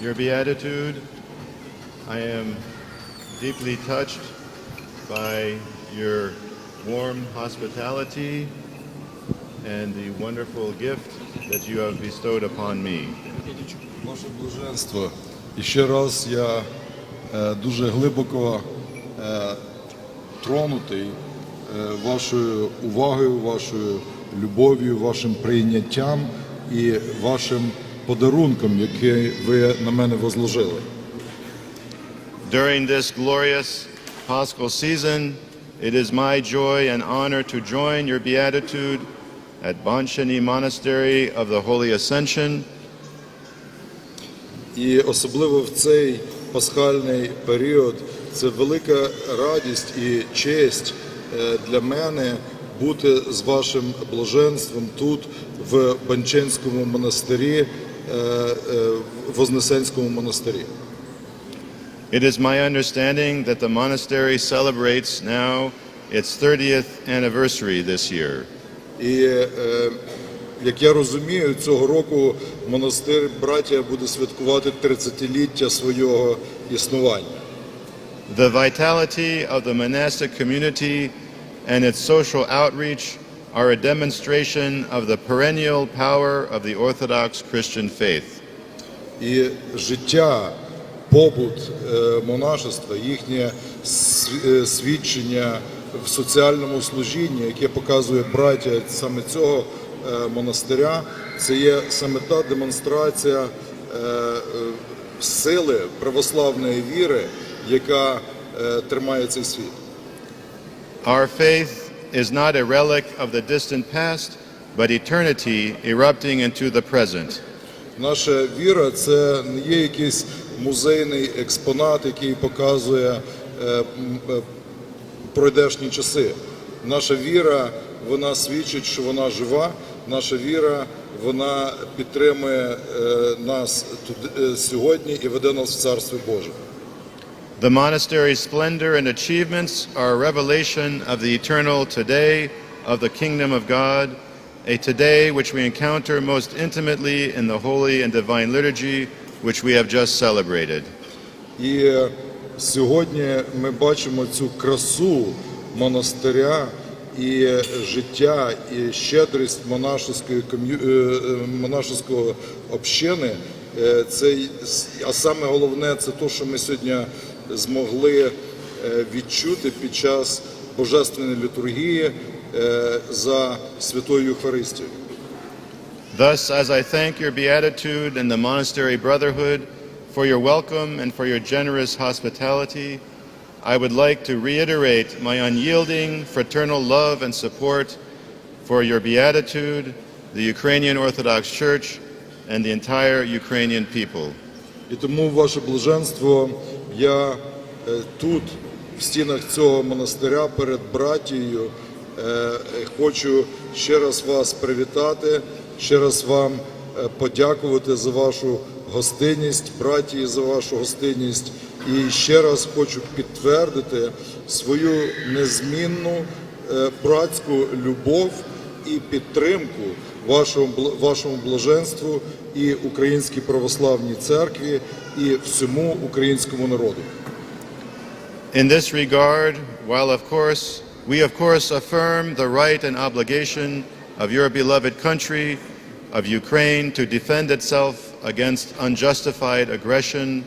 your beatitude. I am deeply touched by your warm hospitality and the wonderful gift that you have bestowed upon me. Ваше блаженство. І ще раз я е, дуже глибоко е, тронутий е, вашою увагою, вашою любов'ю, вашим прийняттям і вашим подарунком, який ви на мене возложили. During this glorious Paschal season, it is my joy and honor to join your beatitude at Banshani Monastery of the Holy Ascension І особливо в цей пасхальний період це велика радість і честь е, для мене бути з вашим блаженством тут, в Банченському монастирі, Вознесенському монастирі. It is my understanding that the monastery celebrates now its 30th anniversary this year. І е, як я розумію, цього року монастир браття буде святкувати 30-ліття свого існування. The vitality of the monastic community and its social outreach are a demonstration of the perennial power of the Orthodox Christian faith. І життя, побут е, монашества, їхнє е, свідчення в соціальному служінні, яке показує браття саме цього е, монастиря, це є саме та демонстрація сили православної віри, яка тримає цей світ. Our faith is not a relic of the distant past, but eternity erupting into the present. Наша віра це не є якийсь музейний експонат, який показує е, е, пройдешні часи. Наша віра вона свідчить, що вона жива. Наша віра вона підтримує е, нас тут е, сьогодні і веде нас в Царстві Боже. The monastery's splendor and achievements are a revelation of the eternal today of the kingdom of God, a today which we encounter most intimately in the holy and divine liturgy which we have just celebrated. І е, сьогодні ми бачимо цю красу монастиря і е, життя, і щедрість монашеської ком'ю- е, е, монашеського общини. Е, Це, й- с- а саме головне це те, що ми сьогодні змогли е, відчути під час божественної літургії е, за святою Євхаристією. Thus, as I thank your beatitude and the monastery brotherhood for your welcome and for your generous hospitality, I would like to reiterate my unyielding fraternal love and support for your beatitude, the Ukrainian Orthodox Church, and the entire Ukrainian people. І тому, ваше блаженство, я е, тут, в стінах цього монастиря, перед братією, е, е, хочу ще раз вас привітати, ще раз вам подякувати за вашу гостинність, братії за вашу гостинність. І ще раз хочу підтвердити свою незмінну братську любов і підтримку вашому, вашому блаженству і Українській православній церкві і всьому українському народу. In this regard, while of course we of course affirm the right and obligation of your beloved country of Ukraine to defend itself against unjustified aggression,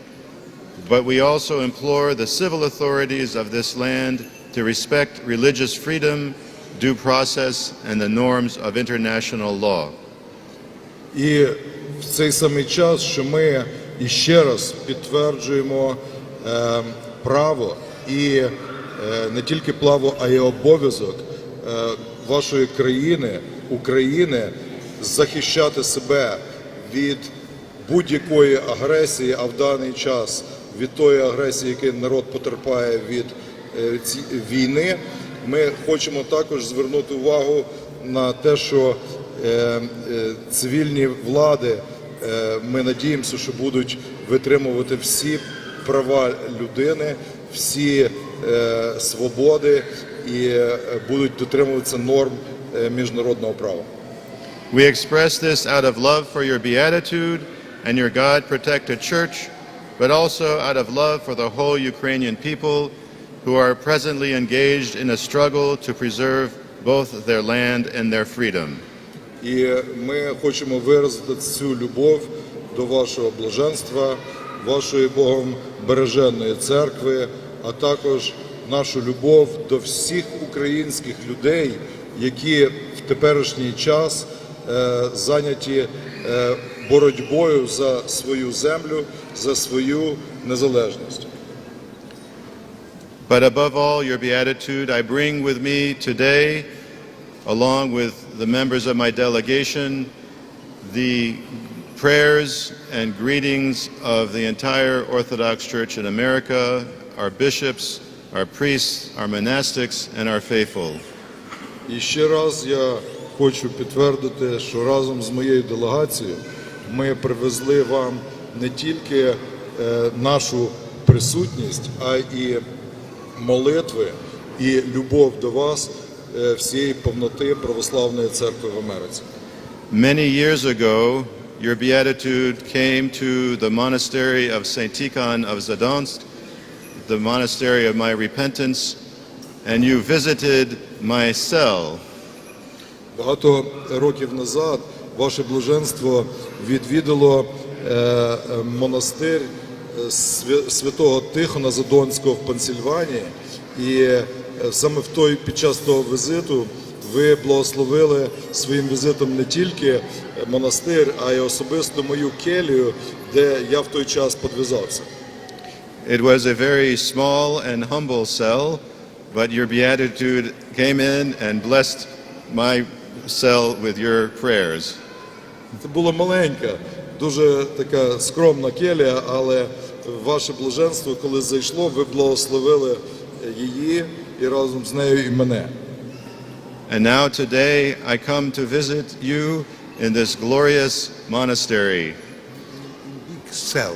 but we also implore the civil authorities of this land to respect religious freedom, due process, and the norms of international law. І В цей самий час, що ми іще раз підтверджуємо е, право і е, не тільки право, а й обов'язок е, вашої країни, України, захищати себе від будь-якої агресії, а в даний час від тої агресії, яку народ потерпає від війни. Ми хочемо також звернути увагу на те, що цивільні влади, е, ми надіємося, що будуть витримувати всі права людини, всі е, свободи і е, будуть дотримуватися норм е, міжнародного права. We express this out of love for your beatitude and your God protect a church, but also out of love for the whole Ukrainian people who are presently engaged in a struggle to preserve both their land and their freedom. І ми хочемо виразити цю любов до вашого блаженства, вашої Богом береженої церкви, а також нашу любов до всіх українських людей, які в теперішній час е, зайняті е, боротьбою за свою землю, за свою незалежність. But above all, your beatitude, I bring with me today, along with the members of my delegation, the prayers and greetings of the entire Orthodox Church in America, our bishops, our priests, our monastics, and our faithful. І ще раз я хочу підтвердити, що разом з моєю делегацією ми привезли вам не тільки е, нашу присутність, а і молитви і любов до вас е, Всієї повноти православної церкви в Америці. Many years ago, your beatitude came to the monastery of St. Tikhon of Zadonsk, the monastery of my repentance, and you visited my cell. Багато років назад ваше блаженство відвідало е, е, монастир е, святого Тихона Задонського в Пенсільванії, і е, саме в той під час того візиту ви благословили своїм візитом не тільки монастир, а й особисто мою келію, де я в той час подвізався. It was a very small and humble cell, but your beatitude came in and blessed my cell with your prayers. Це була маленька, дуже така скромна келія, але ваше блаженство, коли зайшло, ви благословили її і разом з нею і мене. And now today I come to visit you in this glorious monastery, Cell.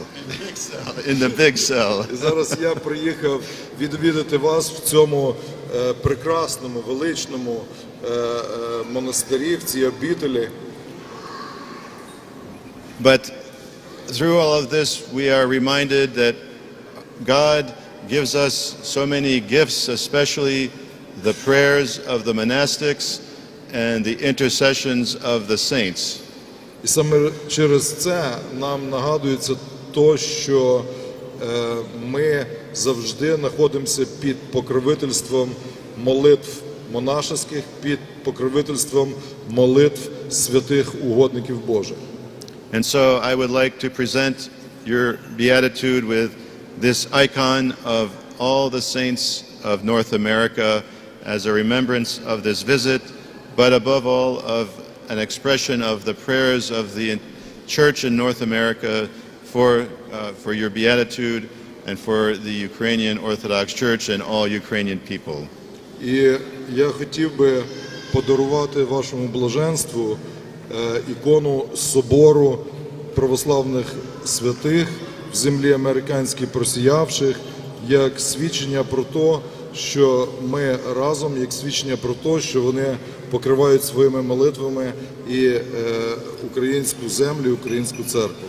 in the big cell. І зараз я приїхав відвідати вас в цьому е, прекрасному, величному е, е, монастирі, в цій обітелі. But through all of this, we are reminded that God gives us so many gifts, especially the prayers of the monastics and the intercessions of the saints. І саме через це нам нагадується то, що е, ми завжди знаходимося під покровительством молитв монашеських, під покровительством молитв святих угодників Божих. And so I would like to present your beatitude with this icon of all the saints of North America as a remembrance of this visit, but above all of an expression of the prayers of the church in North America for, uh, for your beatitude and for the Ukrainian Orthodox Church and all Ukrainian people. І я хотів би подарувати вашому блаженству е, ікону собору православних святих в землі американській просіявших, як свідчення про те, що ми разом, як свідчення про те, що вони покривають своїми молитвами і е, українську землю, і українську церкву.